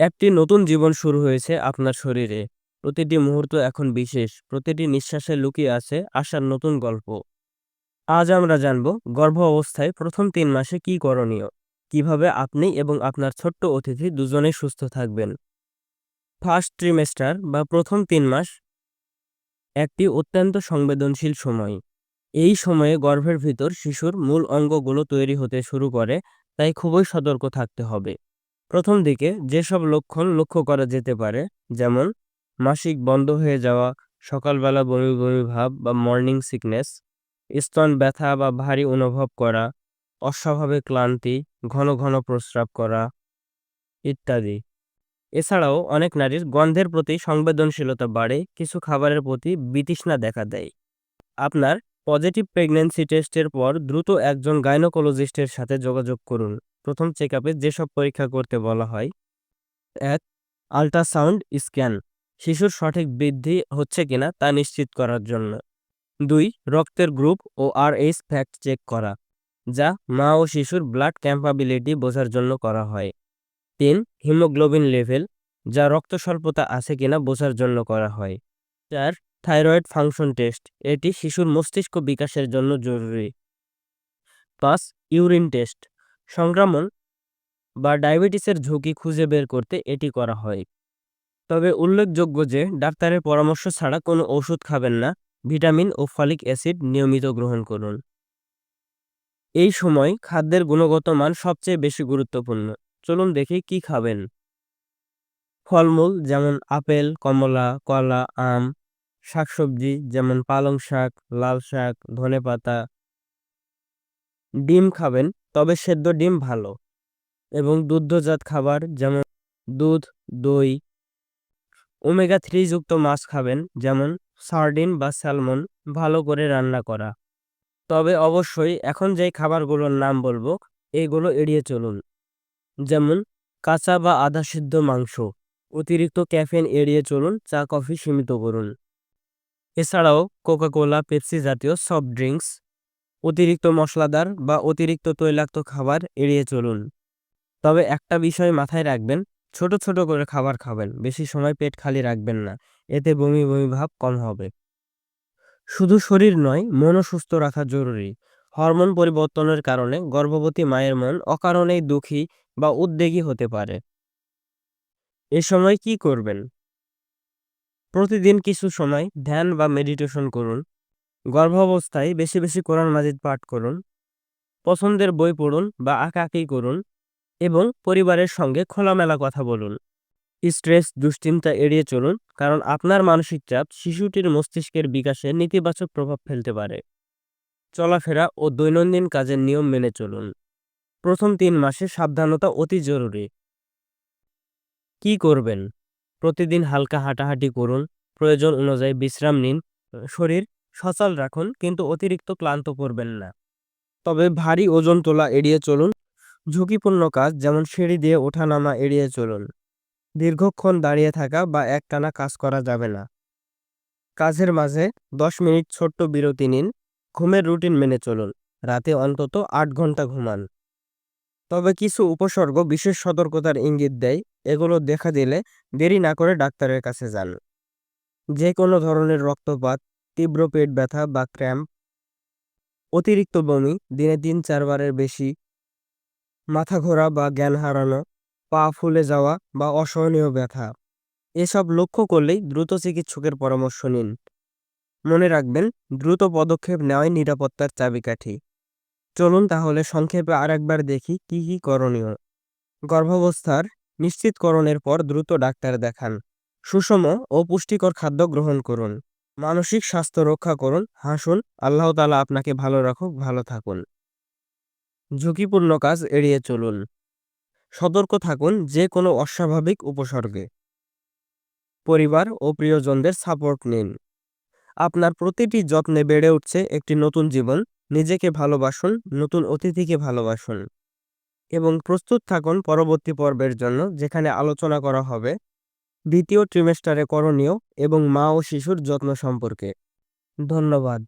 একটি নতুন জীবন শুরু হয়েছে আপনার শরীরে। প্রতিটি মুহূর্ত এখন বিশেষ। প্রতিটি নিঃশ্বাসে লুকিয়ে আছে আশার নতুন গল্প। আজ আমরা জানব গর্ভ অবস্থায় প্রথম তিন মাসে কি করণীয়, কীভাবে আপনি এবং আপনার ছোট্ট অতিথি দুজনেই সুস্থ থাকবেন। ফার্স্ট ট্রিমেস্টার বা প্রথম তিন মাস একটি অত্যন্ত সংবেদনশীল সময়। এই সময়ে গর্ভের ভিতর শিশুর মূল অঙ্গগুলো তৈরি হতে শুরু করে, তাই খুবই সতর্ক থাকতে হবে। প্রথম দিকে যেসব লক্ষণ লক্ষ্য করা যেতে পারে, যেমন মাসিক বন্ধ হয়ে যাওয়া, সকালবেলা বমি বমি ভাব বা মর্নিং সিকনেস স্তন ব্যথা বা ভারী অনুভব করা, অস্বাভাবিক ক্লান্তি, ঘন ঘন প্রস্রাব করা ইত্যাদি। এছাড়াও অনেক নারীর গন্ধের প্রতি সংবেদনশীলতা বাড়ে, কিছু খাবারের প্রতি বিতৃষ্ণা দেখা দেয়। আপনার পজিটিভ প্রেগন্যান্সি টেস্টের পর দ্রুত একজন গাইনোকোলজিস্টের সাথে যোগাযোগ করুন। প্রথম চেক আপে যেসব পরীক্ষা করতে বলা হয়, এক আল্ট্রাসাউন্ড স্ক্যান শিশুর সঠিক বৃদ্ধি হচ্ছে কিনা তা নিশ্চিত করার জন্য। দুই, রক্তের গ্রুপ ও আর এইচ ফ্যাক্ট চেক করা, যা মা ও শিশুর ব্লাড ক্যাম্পাবিলিটি বোঝার জন্য করা হয়। তিন হিমোগ্লোবিন লেভেল যা রক্ত স্বল্পতা আছে কিনা বোঝার জন্য করা হয়। চার থাইরয়েড ফাংশন টেস্ট এটি শিশুর মস্তিষ্ক বিকাশের জন্য জরুরি। পাঁচ ইউরিন টেস্ট সংক্রমণ বা ডায়াবেটিসের ঝুঁকি খুঁজে বের করতে এটি করা হয়। তবে উল্লেখযোগ্য যে, ডাক্তারের পরামর্শ ছাড়া কোনো ওষুধ খাবেন না। ভিটামিন ও ফলিক অ্যাসিড নিয়মিত গ্রহণ করুন। এই সময় খাদ্যের গুণগত মান সবচেয়ে বেশি গুরুত্বপূর্ণ। চলুন দেখি কি খাবেন। ফলমূল যেমন আপেল, কমলা, কলা, আম, শাকসবজি যেমন পালং শাক, লাল শাক, ধনেপাতা। ডিম খাবেন তবে সেদ্ধ ডিম ভালো এবং দুগ্ধজাত খাবার যেমন দুধ, দই, ওমেগা থ্রি যুক্ত মাছ খাবেন, যেমন সার্ডিন বা স্যালমন, ভালো করে রান্না করা। তবে অবশ্যই এখন যেই খাবারগুলোর নাম বলব এইগুলো এড়িয়ে চলুন। যেমন কাঁচা বা আধা সিদ্ধ মাংস, অতিরিক্ত ক্যাফেন এড়িয়ে চলুন, চা, কফি সীমিত করুন। এছাড়াও কোকাকোলা, পেপসি জাতীয় সফট ড্রিঙ্কস অতিরিক্ত মশলাদার বা অতিরিক্ত তৈলাক্ত খাবার এড়িয়ে চলুন। তবে একটা বিষয় মাথায় রাখবেন, ছোট ছোট করে খাবার খাবেন, বেশি সময় পেট খালি রাখবেন না, এতে বমি বমি ভাব কম হবে। শুধু শরীর নয়, মনও সুস্থ রাখা জরুরি। হরমোন পরিবর্তনের কারণে গর্ভবতী মায়ের মন অকারণেই দুঃখী বা উদ্বেগী হতে পারে। এ সময় কি করবেন? প্রতিদিন কিছু সময় ধ্যান বা মেডিটেশন করুন। গর্ভাবস্থায় বেশি বেশি কোরআন মাজিদ পাঠ করুন, পছন্দের বই পড়ুন বা আঁকাআঁকি করুন এবং পরিবারের সঙ্গে খোলামেলা কথা বলুন। স্ট্রেস, দুশ্চিন্তা এড়িয়ে চলুন কারণ আপনার মানসিক চাপ শিশুটির মস্তিষ্কের বিকাশে নেতিবাচক প্রভাব ফেলতে পারে। চলাফেরা ও দৈনন্দিন কাজের নিয়ম মেনে চলুন। প্রথম তিন মাসে সাবধানতা অতি জরুরি। কি করবেন? প্রতিদিন হালকা হাঁটাহাঁটি করুন, প্রয়োজন অনুযায়ী বিশ্রাম নিন, শরীর সচল রাখুন, কিন্তু অতিরিক্ত ক্লান্ত করবেন না। তবে ভারী ওজন তোলা এড়িয়ে চলুন। ঝুঁকিপূর্ণ কাজ, যেমন সিঁড়ি দিয়ে ওঠানামা এড়িয়ে চলুন। দীর্ঘক্ষণ দাঁড়িয়ে থাকা বা এক একটানা কাজ করা যাবে না। কাজের মাঝে দশ মিনিট ছোট্ট বিরতি নিন। ঘুমের রুটিন মেনে চলুন। রাতে অন্তত আট ঘণ্টা ঘুমান। তবে কিছু উপসর্গ বিশেষ সতর্কতার ইঙ্গিত দেয়। এগুলো দেখা দিলে দেরি না করে ডাক্তারের কাছে যান। যে কোনো ধরনের রক্তপাত তীব্র পেট ব্যথা বা ক্র্যাম্প। অতিরিক্ত বমি, দিনে তিন চারবারের বেশি। মাথা ঘোরা বা জ্ঞান হারানো, পা ফুলে যাওয়া বা অসহনীয় ব্যথা। এসব লক্ষ্য করলেই দ্রুত চিকিৎসকের পরামর্শ নিন। মনে রাখবেন, দ্রুত পদক্ষেপ নেওয়াই নিরাপত্তার চাবিকাঠি। চলুন তাহলে সংক্ষেপে আরেকবার দেখি কি কি করণীয়। গর্ভাবস্থার নিশ্চিতকরণের পর দ্রুত ডাক্তার দেখান। সুষম ও পুষ্টিকর খাদ্য গ্রহণ করুন। মানসিক স্বাস্থ্য রক্ষা করুন, হাসুন। আল্লাহ তালা আপনাকে ভালো রাখুক, ভালো থাকুন। ঝুঁকিপূর্ণ কাজ এড়িয়ে চলুন। সতর্ক থাকুন যে কোনো অস্বাভাবিক উপসর্গে। পরিবার ও প্রিয়জনদের সাপোর্ট নিন। আপনার প্রতিটি যত্নে বেড়ে উঠছে একটি নতুন জীবন। নিজেকে ভালোবাসুন, নতুন অতিথিকে ভালোবাসুন। এবং প্রস্তুত থাকুন পরবর্তী পর্বের জন্য, যেখানে আলোচনা করা হবে দ্বিতীয় ট্রিমেস্টারে করণীয় এবং মা ও শিশুর যত্ন সম্পর্কে। ধন্যবাদ।